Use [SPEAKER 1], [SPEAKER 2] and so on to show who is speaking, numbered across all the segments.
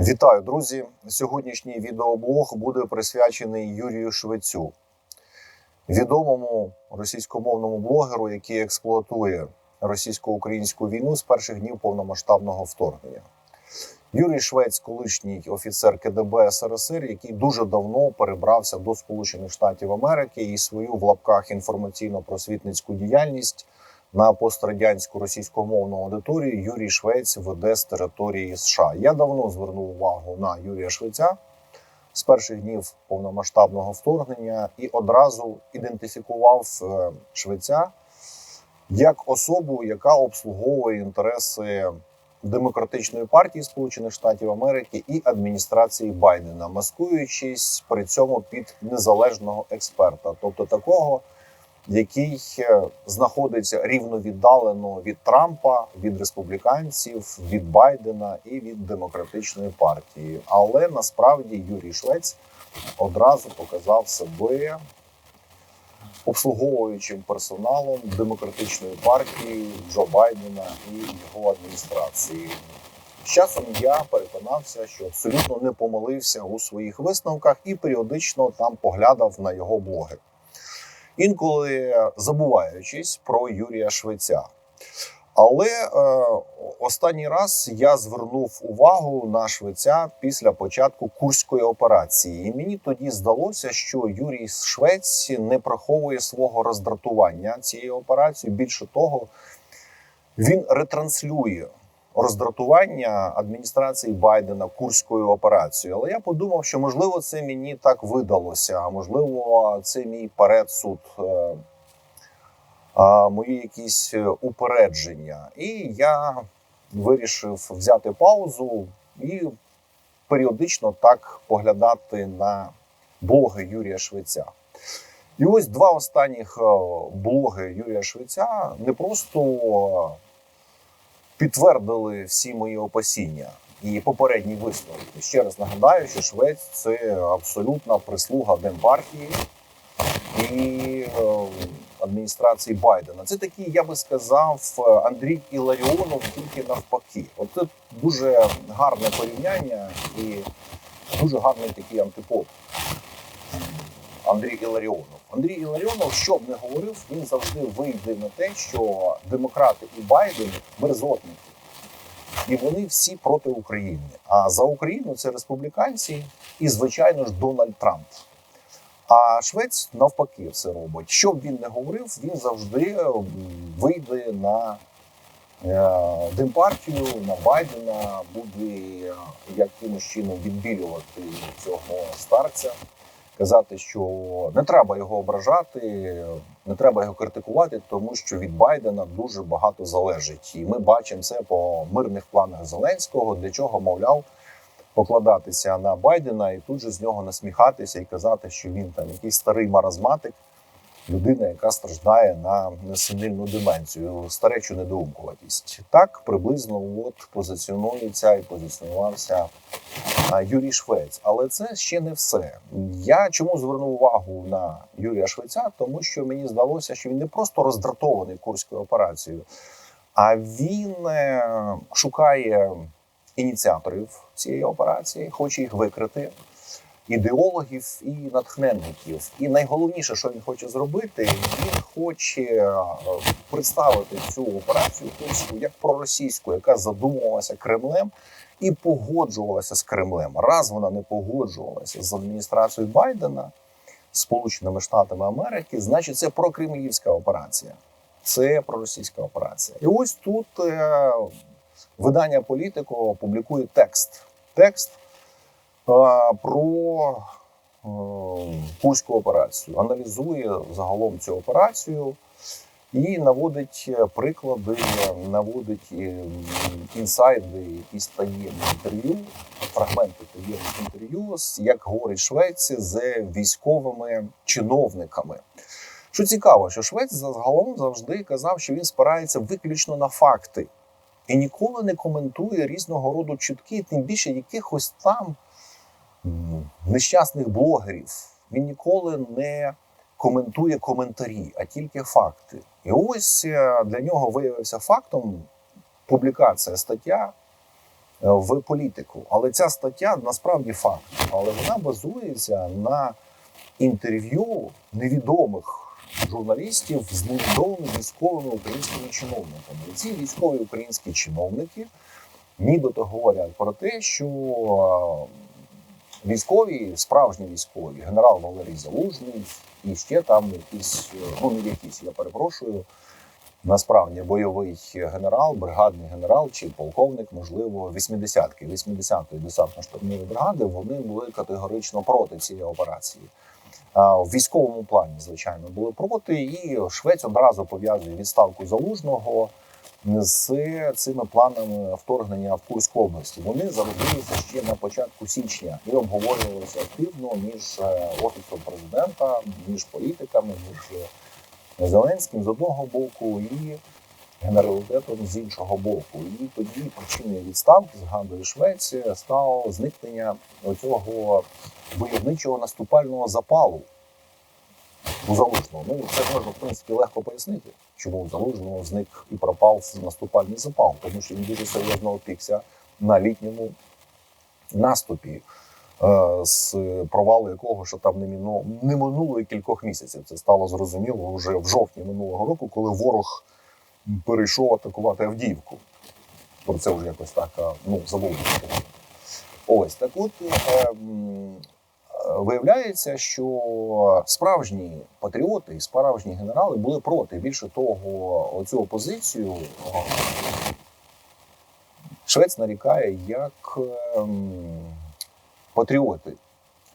[SPEAKER 1] Вітаю, друзі! Сьогоднішній відеоблог буде присвячений Юрію Швецю, відомому російськомовному блогеру, який експлуатує російсько-українську війну з перших днів повномасштабного вторгнення. Юрій Швець, колишній офіцер КДБ СРСР, який дуже давно перебрався до Сполучених Штатів Америки і свою в лапках інформаційно-просвітницьку діяльність на пострадянську російськомовну аудиторію Юрій Швець веде з території США. Я давно звернув увагу на Юрія Швеця з перших днів повномасштабного вторгнення і одразу ідентифікував е, Швеця як особу, яка обслуговує інтереси демократичної партії Сполучених Штатів Америки і адміністрації Байдена, маскуючись при цьому під незалежного експерта, тобто такого який е, знаходиться рівно віддалено від Трампа, від республіканців, від Байдена і від демократичної партії. Але насправді Юрій Швець одразу показав себе обслуговуючим персоналом демократичної партії Джо Байдена і його адміністрації. З часом я переконався, що абсолютно не помилився у своїх висновках і періодично там поглядав на його блоги інколи забуваючись про Юрія Швеця. Але е, останній раз я звернув увагу на Швеця після початку курської операції, і мені тоді здалося, що Юрій Швець не приховує свого роздратування цією операцією. Більше того, він ретранслює роздратування адміністрації Байдена курською операцією. Але я подумав, що можливо це мені так видалося, а можливо, це мій передсуд, е, мої якісь упередження. І я вирішив взяти паузу і періодично так поглядати на блоги Юрія Швеця. І ось два останніх е, блоги Юрія Швеця не просто підтвердили всі мої опасіння і попередні висновки. Ще раз нагадаю, що Швець це абсолютна прислуга Демпартії і е, адміністрації Байдена. Це такий, я би сказав, Андрій Іларіонов тільки навпаки. От це дуже гарне порівняння і дуже гарний такий антипод. Андрій Іларіонов. Андрій Іларіонов, що б не говорив, він завжди вийде на те, що демократи і Байден мерзотники. І вони всі проти України. А за Україну це республіканці і, звичайно ж, Дональд Трамп. А Швець навпаки все робить. Що б він не говорив, він завжди вийде на е, демпартію, на Байдена, буде е, якимось чином відбілювати цього старця казати, що не треба його ображати, не треба його критикувати, тому що від Байдена дуже багато залежить, і ми бачимо це по мирних планах Зеленського, для чого мовляв покладатися на Байдена і тут же з нього насміхатися і казати, що він там якийсь старий маразматик людина, яка страждає на несенильну деменцію, старечу недоумкуватість. Так приблизно от позиціонується і позиціонувався Юрій Швець. Але це ще не все. Я чому звернув увагу на Юрія Швеця? Тому що мені здалося, що він не просто роздратований курською операцією, а він е, шукає ініціаторів цієї операції, хоче їх викрити ідеологів і натхненників. І найголовніше, що він хоче зробити, він хоче е, представити цю операцію курську як проросійську, яка задумувалася Кремлем і погоджувалася з Кремлем. Раз вона не погоджувалася з адміністрацією Байдена, Сполученими Штатами Америки, значить, це прокремлівська операція. Це проросійська операція. І ось тут е, видання політико публікує текст. Текст про Курську операцію, аналізує загалом цю операцію і наводить приклади, наводить інсайди, якісь таємні інтерв'ю, фрагменти таємних інтерв'ю, як говорить Швець з військовими чиновниками. Що цікаво, що Швець загалом завжди казав, що він спирається виключно на факти і ніколи не коментує різного роду чутки, тим більше якихось там нещасних блогерів. Він ніколи не коментує коментарі, а тільки факти. І ось е, для нього виявився фактом публікація стаття в політику. Але ця стаття насправді факт, але вона базується на інтерв'ю невідомих журналістів з невідомими військовими українськими чиновниками. І ці військові українські чиновники нібито говорять про те, що е, військові, справжні військові, генерал Валерій Залужний і ще там якісь, е, ну не якісь, я перепрошую. Насправді бойовий генерал, бригадний генерал чи полковник, можливо, 80-ки, 80-ї десантно-штурмової бригади, вони були категорично проти цієї операції. В військовому плані, звичайно, були проти, і Швець одразу пов'язує відставку залужного з цими планами вторгнення в Курську область. Вони зародилися ще на початку січня і обговорювалися активно між е, офісом президента, між політиками, між е, Зеленським з одного боку і генералітетом з іншого боку. І тоді причиною відставки, згадує Швеція, стало зникнення цього войовничого наступального запалу у залужного. Ну це можна в принципі легко пояснити, чому у залужного зник і пропав наступальний запал, тому що він дуже серйозно опікся на літньому наступі. е, З провалу якого що там не мінуло не минуло і кількох місяців. Це стало зрозуміло вже в жовтні минулого року, коли ворог перейшов атакувати Авдіївку. Про це вже якось так ну, забув. Ось так от е, виявляється, що справжні патріоти і справжні генерали були проти. Більше того, оцю опозицію Швець нарікає як ем, патріоти.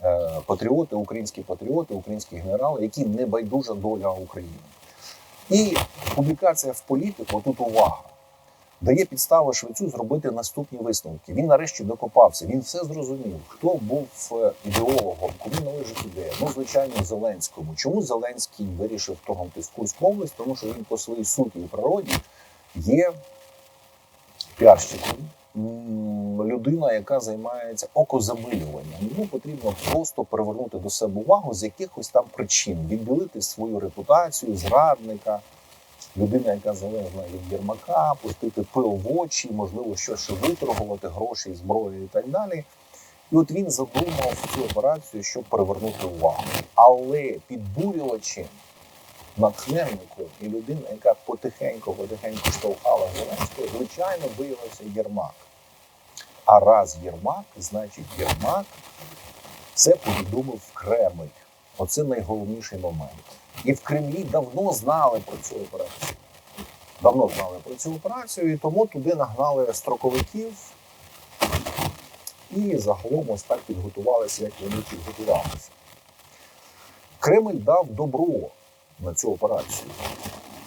[SPEAKER 1] Е, Патріоти, українські патріоти, українські генерали, які не байдужа доля України. І публікація в політику тут увага. Дає підстави Швецю зробити наступні висновки. Він нарешті докопався. Він все зрозумів, хто був е, ідеологом, кому належить ідея. Ну, звичайно, Зеленському. Чому Зеленський вирішив вторгнути в Курську область? Тому що він по своїй суті і природі є піарщиком, людина, яка займається окозамилюванням. Йому потрібно просто привернути до себе увагу з якихось там причин, відбілити свою репутацію, зрадника, людина, яка залежна від Єрмака, пустити пил в очі, можливо, щось ще виторгувати, гроші, зброю і так далі. І от він задумав цю операцію, щоб привернути увагу. Але підбурювачем, натхненником і людина, яка потихеньку-потихеньку штовхала Зеленського, звичайно, виявився Єрмак. А раз Єрмак, значить Єрмак це повідомив Кремль. Оце найголовніший момент. І в Кремлі давно знали про цю операцію. Давно знали про цю операцію, і тому туди нагнали строковиків. І загалом ось так підготувалися, як вони підготувалися. Кремль дав добро на цю операцію.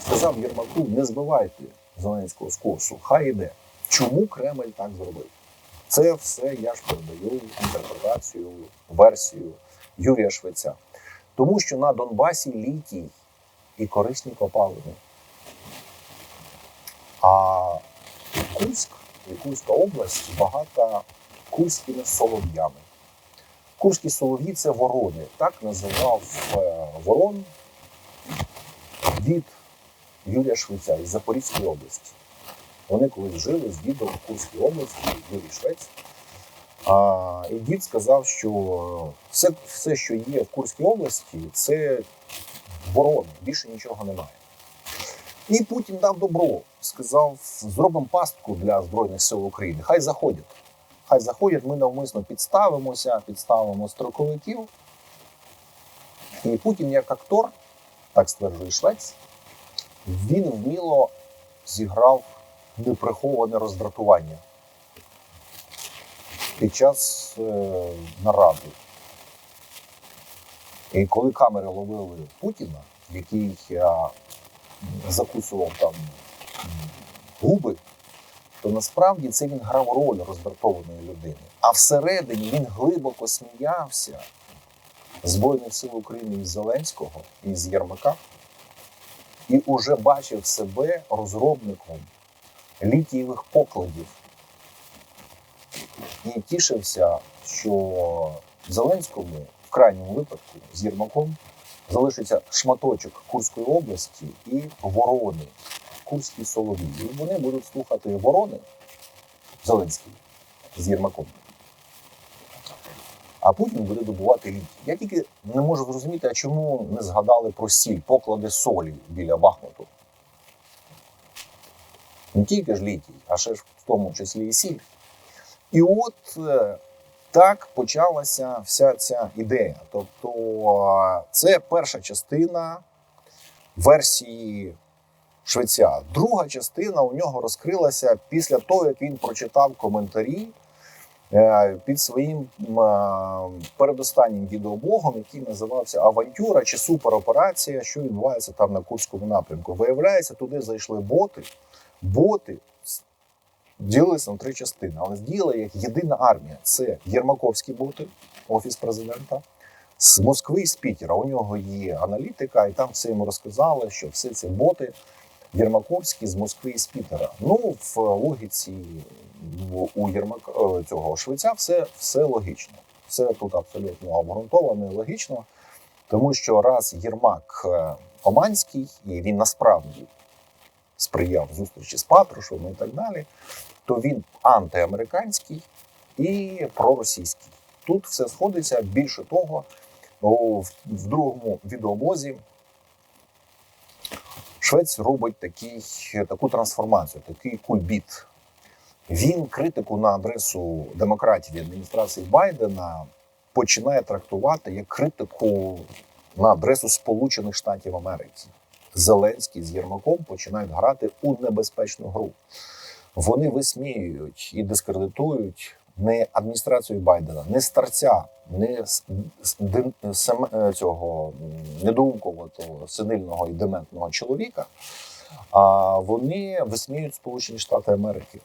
[SPEAKER 1] Сказав Єрмаку, не збивайте Зеленського з курсу, хай іде. Чому Кремль так зробив? Це все я ж передаю інтерпретацію, версію Юрія Швеця. Тому що на Донбасі літій і корисні копалини. А Курськ і Курська область багата курськими солов'ями. Курські солов'ї це ворони. Так називав е, ворон від Юрія Швеця із Запорізької області. Вони колись жили з дідом в Курській області, Юрій Швець. А, і дід сказав, що все, все, що є в Курській області, це ворони, більше нічого немає. І Путін дав добро, сказав: зробимо пастку для Збройних сил України. Хай заходять. Хай заходять, ми навмисно підставимося, підставимо строковиків. І Путін, як актор, так стверджує Швець, він вміло зіграв неприховане роздратування під час е, наради. І коли камери ловили Путіна, який закусував там губи, то насправді це він грав роль роздратованої людини. А всередині він глибоко сміявся Збройних сил України із Зеленського і з Єрмака, і уже бачив себе розробником літієвих покладів. І тішився, що Зеленському в крайньому випадку з Єрмаком залишиться шматочок Курської області і ворони, Курські солові. І вони будуть слухати ворони Зеленський з Єрмаком. А Путін буде добувати літій. Я тільки не можу зрозуміти, а чому не згадали про сіль, поклади солі біля Бахмуту. Не тільки ж літій, а ще ж в тому числі і сіль. І от е, так почалася вся ця ідея. Тобто, це перша частина версії Швеця. Друга частина у нього розкрилася після того, як він прочитав коментарі е, під своїм е, передостаннім відеоблогом, який називався Авантюра чи супероперація, що відбувається там на Курському напрямку. Виявляється, туди зайшли боти. Боти ділилися на три частини, але діяли як єдина армія. Це Єрмаковські боти, офіс президента. З Москви і з Пітера. У нього є аналітика, і там все йому розказали, що все це боти Єрмаковські з Москви і з Пітера. Ну, в логіці у Єрмака е, цього швеця все, все логічно. Все тут абсолютно обґрунтовано і логічно, тому що раз Єрмак е, Оманський, і він насправді сприяв зустрічі з Патрушевим і так далі, то він антиамериканський і проросійський. Тут все сходиться. Більше того, в, другому відеоблозі Швець робить такий, таку трансформацію, такий кульбіт. Він критику на адресу демократів і адміністрації Байдена починає трактувати як критику на адресу Сполучених Штатів Америки. Зеленський з Єрмаком починають грати у небезпечну гру. Вони висміюють і дискредитують не адміністрацію Байдена, не старця, не е, цього м, недоумкового, синильного і дементного чоловіка. А вони висміюють Сполучені Штати Америки.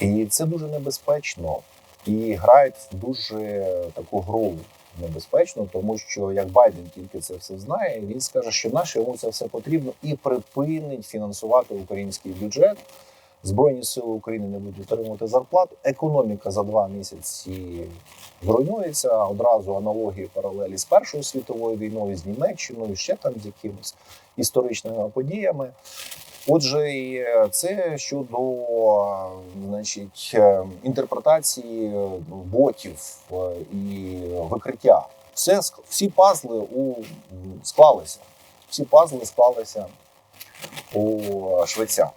[SPEAKER 1] І це дуже небезпечно. І грають дуже таку гру небезпечно, тому що як Байден тільки це все знає, він скаже, що наше йому це все потрібно і припинить фінансувати український бюджет. Збройні сили України не будуть отримувати зарплату. Економіка за два місяці зруйнується. Одразу аналогії паралелі з Першою світовою війною, з Німеччиною, ще там з якимись історичними подіями. Отже, е, це щодо е, значить, е, інтерпретації ботів і викриття. Все всі пазли у склалися. Всі пазли склалися у Швеця.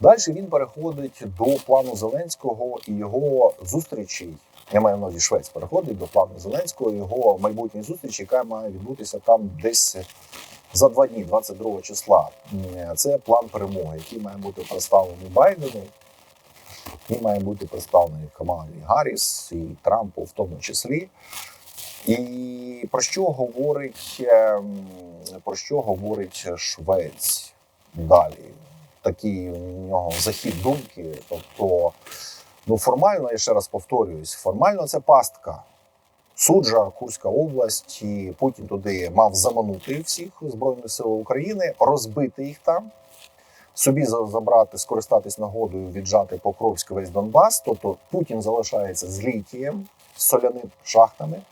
[SPEAKER 1] Далі він переходить до плану Зеленського і його зустрічей. Я маю на увазі Швець переходить до плану Зеленського, його майбутньої зустрічі, яка має відбутися там десь за два дні, 22 числа. Це план перемоги, який має бути представлений Байдену. Він має бути представлений Камалі Гарріс і Трампу в тому числі. І про що говорить ем, про що говорить Швець далі? Такий у нього захід думки. Тобто, ну формально, я ще раз повторююсь, формально це пастка. Суджа, Курська область, і Путін туди мав заманути всіх збройних сил України, розбити їх там, собі забрати, скористатись нагодою, віджати Покровськ весь Донбас. Тобто Путін залишається з літієм, з соляними шахтами,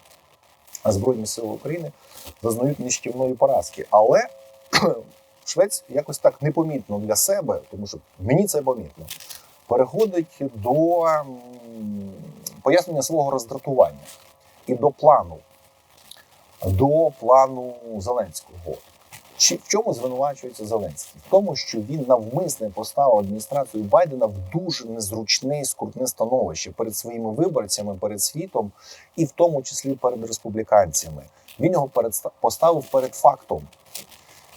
[SPEAKER 1] а збройні сили України зазнають нищівної поразки. Але Швець якось так непомітно для себе, тому що мені це помітно, переходить до пояснення свого роздратування і до плану, до плану Зеленського. Чи в чому звинувачується Зеленський? В тому, що він навмисне поставив адміністрацію Байдена в дуже незручне і скрутне становище перед своїми виборцями, перед світом, і в тому числі перед республіканцями. Він його поставив перед фактом,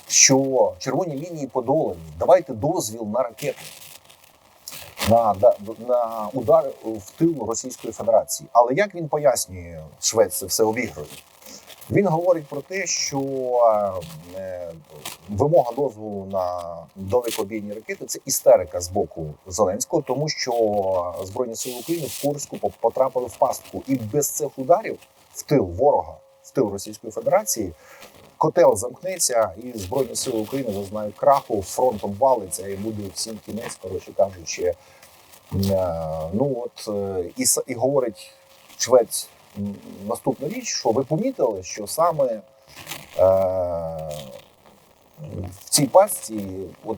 [SPEAKER 1] що червоні лінії подолані. Давайте дозвіл на ракети. На, на удар в тил Російської Федерації. Але як він пояснює, Швець це все обігрує? Він говорить про те, що е, вимога дозволу на далекобійні ракети це істерика з боку Зеленського, тому що Збройні сили України в Курську потрапили в пастку, і без цих ударів в тил ворога, в тил Російської Федерації, котел замкнеться, і Збройні сили України зазнають краху, фронтом валиться і буде всім кінець, коротше кажучи. Е, Ну от е, і, і говорить швець наступну річ, що ви помітили, що саме е, в цій пастці от,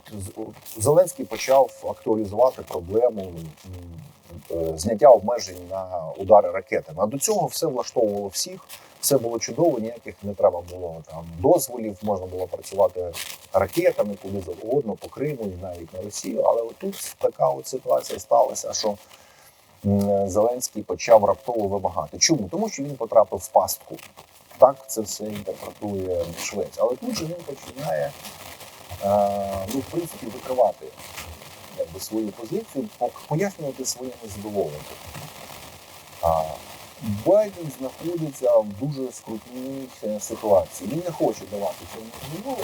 [SPEAKER 1] Зеленський почав актуалізувати проблему е, зняття обмежень на удари ракетами. А до цього все влаштовувало всіх, все було чудово, ніяких не треба було там дозволів, можна було працювати ракетами куди завгодно по Криму і навіть на Росію. Але от тут така от ситуація сталася, що Зеленський почав раптово вимагати. Чому? Тому що він потрапив в пастку. Так це все інтерпретує Швець. Але тут же він починає е, ну, в принципі, викривати якби, свою позицію, пояснювати своє незадоволення. Байден знаходиться в дуже скрутній е, ситуації. Він не хоче давати цього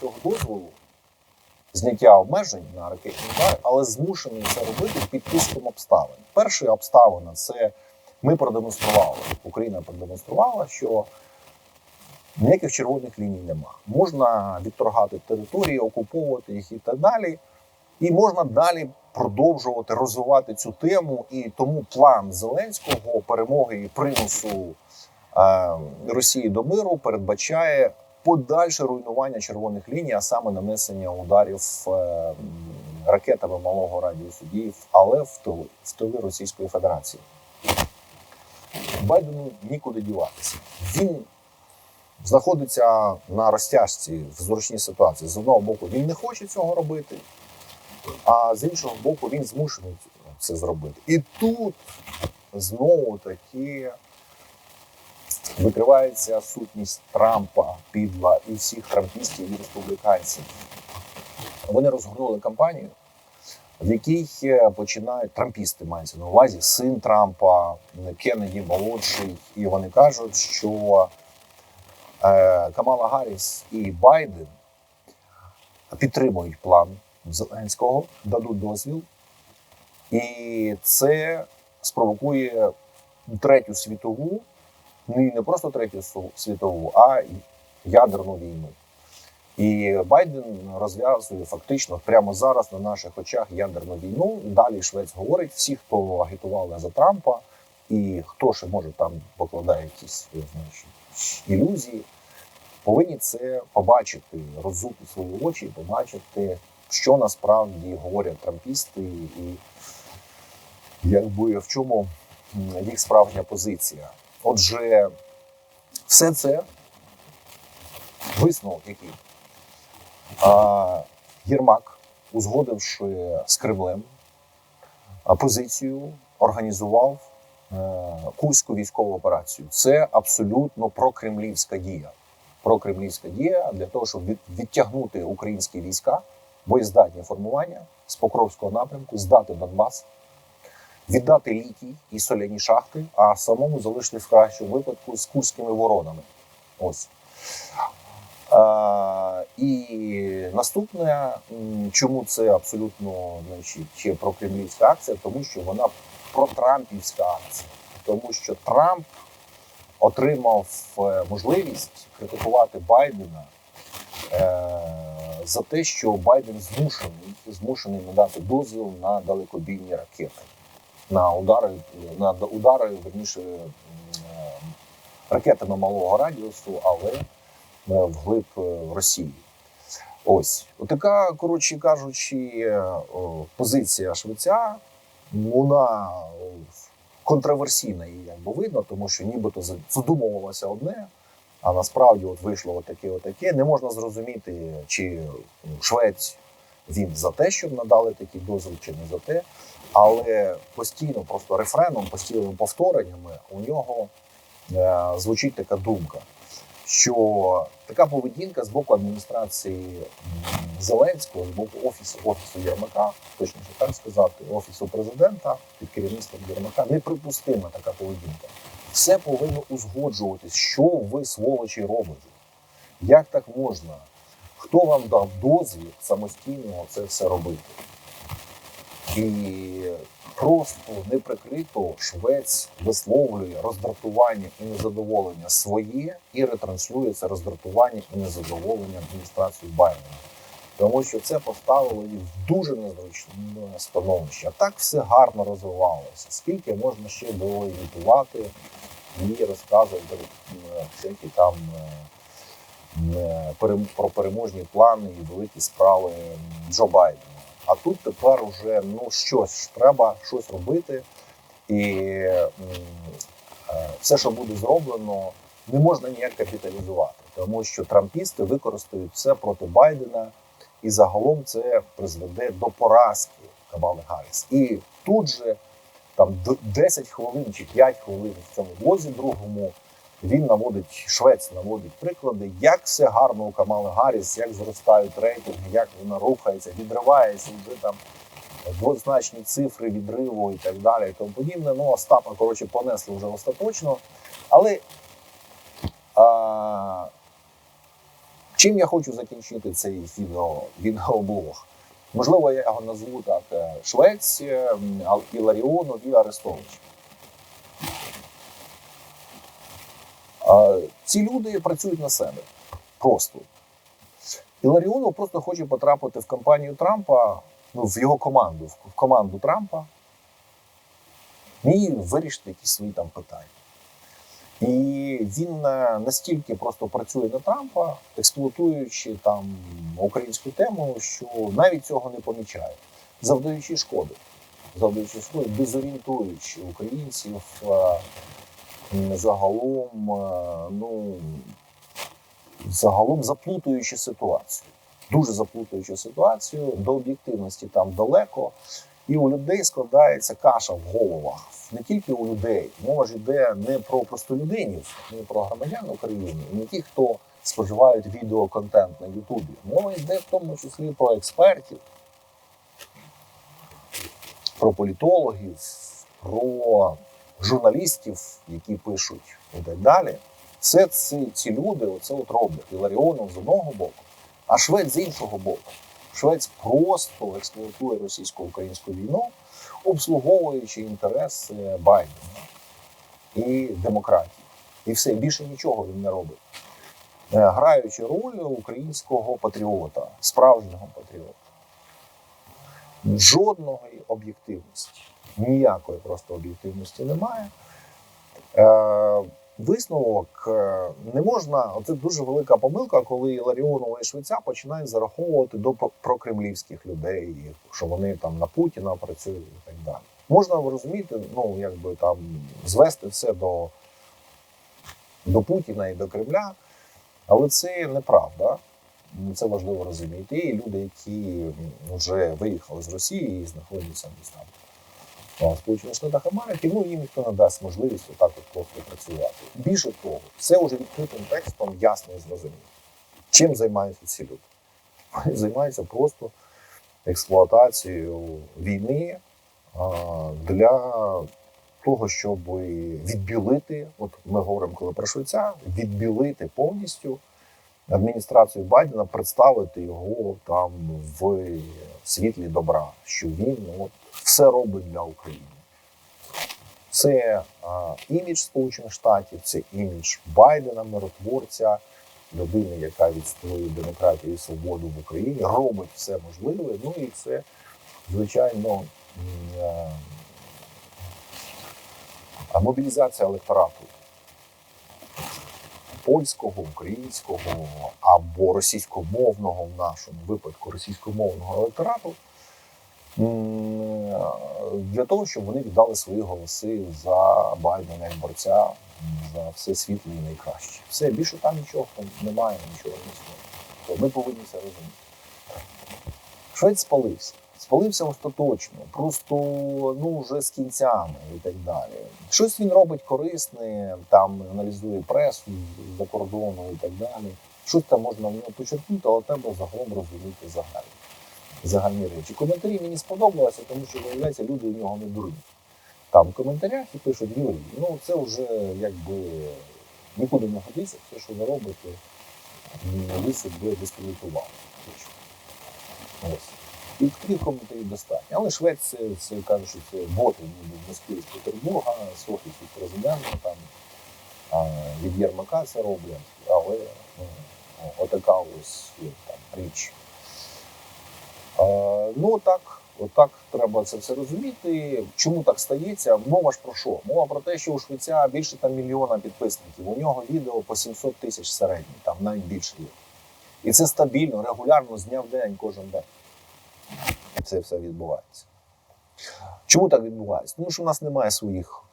[SPEAKER 1] цього дозволу, зняття обмежень на ракетні удари, але змушений це робити під тиском обставин. Перша обставина це ми продемонстрували, Україна продемонструвала, що ніяких червоних ліній нема. Можна відторгати території, окуповувати їх і так далі. І можна далі продовжувати розвивати цю тему. І тому план Зеленського перемоги і примусу е, Росії до миру передбачає подальше руйнування червоних ліній, а саме нанесення ударів е, ракетами малого радіусу дії, але в тили, в тили Російської Федерації. Байдену нікуди діватися. Він знаходиться на розтяжці в зручній ситуації. З одного боку, він не хоче цього робити, а з іншого боку, він змушений це зробити. І тут знову таки викривається сутність Трампа, підла і всіх трампістів і республіканців. Вони розгорнули кампанію, в якій е, починають трампісти мається на увазі син Трампа, Кеннеді молодший, і вони кажуть, що Камала Гарріс і Байден підтримують план Зеленського, дадуть дозвіл, і це спровокує третю світову, ну і не просто третю світову, а ядерну війну. І Байден розв'язує фактично прямо зараз на наших очах ядерну війну. Далі Швець говорить: всі, хто агітували за Трампа, і хто ще може там покладає якісь знаєш, ілюзії, повинні це побачити, роззути свої очі, побачити, що насправді говорять трампісти, і якби в чому їх справжня позиція. Отже, все це висновок, який Єрмак, узгодивши з Кремлем позицію, організував Курську військову операцію. Це абсолютно прокремлівська дія. Прокремлівська дія для того, щоб відтягнути українські війська, боєздатні формування з Покровського напрямку, здати Донбас, віддати літій і соляні шахти, а самому залишитись в кращому випадку з курськими воронами. Ось. А, і наступне, чому це абсолютно значить, ще прокремлівська акція, тому що вона протрампівська акція, тому що Трамп отримав е, можливість критикувати Байдена е, за те, що Байден змушений, змушений надати дозвіл на далекобійні ракети, на удари, на удари, верніше, е, ракетами малого радіусу, але вглиб Росії. Ось така, коротше кажучи, позиція Швеця. Вона контроверсійна її якби видно, тому що нібито задумувалося одне, а насправді от вийшло отаке, отаке. Не можна зрозуміти, чи ну, Швець він за те, щоб надали такий дозвіл, чи не за те. Але постійно, просто рефреном, постійними повтореннями у нього е, звучить така думка, що така поведінка з боку адміністрації Зеленського, з боку офісу офісу Єрмака, точніше так сказати, офісу президента під керівництвом Єрмака, неприпустима така поведінка. Все повинно узгоджуватись, що ви сволочі робите. Як так можна? Хто вам дав дозвіл самостійно це все робити? І просто неприкрито швець висловлює роздратування і незадоволення своє і ретранслює це роздратування і незадоволення адміністрації Байдена. Тому що це поставило їх в дуже незручне становище. А так все гарно розвивалося. Скільки можна ще було імітувати і розказувати е, всякі там е, е, про переможні плани і великі справи Джо Байдена. А тут тепер уже ну щось треба щось робити, і все, що буде зроблено, не можна ніяк капіталізувати, тому що трампісти використають все проти Байдена, і загалом це призведе до поразки Камали Гарріс. І тут же там 10 хвилин чи 5 хвилин в цьому блозі другому він наводить швець, наводить приклади, як все гарно у Камали Гарріс, як зростають рейтинги, як вона рухається, відривається вже там двозначні цифри відриву і так далі, і тому подібне. Ну, Остапа, коротше, понесли вже остаточно. Але а, чим я хочу закінчити цей відео, відеоблог? Можливо, я його назву так: е, Швець, і Арестович. Ці люди працюють на себе просто. Іларіонов просто хоче потрапити в кампанію Трампа, ну, в його команду, в команду Трампа, і вирішити якісь свої там питання. І він е, настільки просто працює на Трампа, експлуатуючи там українську тему, що навіть цього не помічає, завдаючи шкоди, завдаючи шкоди, дезорієнтуючи українців е, загалом, е, ну загалом заплутуючи ситуацію, дуже заплутуючи ситуацію, до об'єктивності там далеко. І у людей складається каша в головах. Не тільки у людей. Мова ж йде не про простолюдинів, не про громадян України, і не ті, хто споживають відеоконтент на Ютубі. Мова йде в тому числі про експертів, про політологів, про журналістів, які пишуть і так далі. Все ці, ці люди оце от роблять. Іларіонов з одного боку, а Швець з іншого боку. Швець просто експлуатує російсько-українську війну, обслуговуючи інтереси Байдена і демократії. І все більше нічого він не робить, Е, граючи роль українського патріота, справжнього патріота. Жодної об'єктивності, ніякої просто об'єктивності немає. Висновок е, не можна. Це дуже велика помилка, коли Ларіонова і Швеця починають зараховувати до прокремлівських людей, що вони там на Путіна працюють і так далі. Можна розуміти, ну якби там звести все до, до Путіна і до Кремля, але це неправда. Це важливо розуміти. І люди, які вже виїхали з Росії і знаходяться десь там Сполучених Штатах Америки, ну їм ніхто не дасть можливість отак от просто працювати. Більше того, це вже відкритим текстом ясно і зрозуміло. Чим займаються ці люди? Вони займаються просто експлуатацією війни для того, щоб відбілити, от ми говоримо коли про Швейця, відбілити повністю адміністрацію Байдена, представити його там в світлі добра, що він от, все робить для України. Це а, імідж Сполучених Штатів, це імідж Байдена, миротворця, людини, яка відстоює демократію і свободу в Україні, робить все можливе. Ну і це, звичайно, е, а мобілізація електорату польського, українського або російськомовного в нашому випадку російськомовного електорату для того, щоб вони віддали свої голоси за Байдена як борця за все світле і найкраще. Все більше там нічого немає, нічого не існує. Ми повинні це розуміти. Швець спалився. Спалився остаточно, просто ну вже з кінцями і так далі. Щось він робить корисне, там аналізує пресу за кордону і так далі. Щось там можна в нього почерпнути, але треба загалом розуміти загальні, загальні речі. Коментарі мені сподобалися, тому що виявляється, люди у нього не дурні. Там в коментарях і пишуть Юрій, ну це вже якби нікуди не годиться, все, що ви робите, ви себе дискредитували. Ось. І таких коментарів достатньо. Але Швець це, це кажуть, що це боти ніби в Москві з Петербурга, з офісу президента, там а, від Єрмака це роблять, але ну, отака ось там річ. А, ну так, Отак треба це все розуміти. Чому так стається? Мова ж про що? Мова про те, що у швеця більше там мільйона підписників. У нього відео по 700 тисяч середній, там навіть більше є. І це стабільно, регулярно з дня в день, кожен день. Це все відбувається. Чому так відбувається? Тому що в нас немає своїх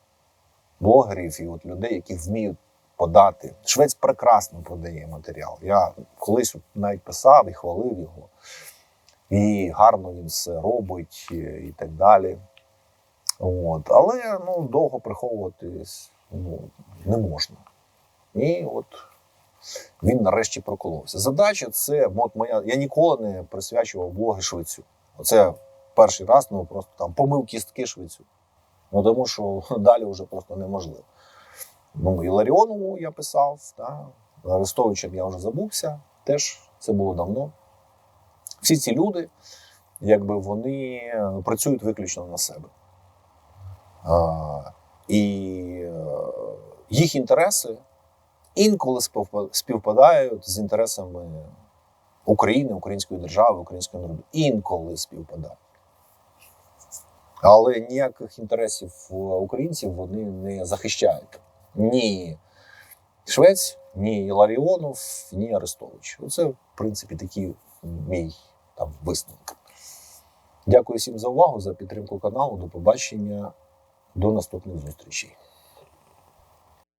[SPEAKER 1] блогерів і от людей, які вміють подати. Швець прекрасно подає матеріал. Я колись навіть писав і хвалив його. І гарно він все робить і, так далі. От. Але ну, довго приховуватись ну, не можна. І от він нарешті проколовся. Задача це от моя. Я ніколи не присвячував блоги швецю. Оце перший раз, ну просто там помив кістки швецю. Ну тому що далі вже просто неможливо. Ну, і Ларіонову я писав, да. Арестовичем я вже забувся. Теж це було давно. Всі ці люди, якби вони е, працюють виключно на себе. А, і е, їх інтереси інколи співпадають з інтересами України, української держави, українського народу. Інколи співпадають. Але ніяких інтересів е, українців вони не захищають. Ні Швець, ні Ларіонов, ні Арестович. Оце, в принципі, такий мій там висновки. Дякую всім за увагу, за підтримку каналу. До побачення, до наступних зустрічей.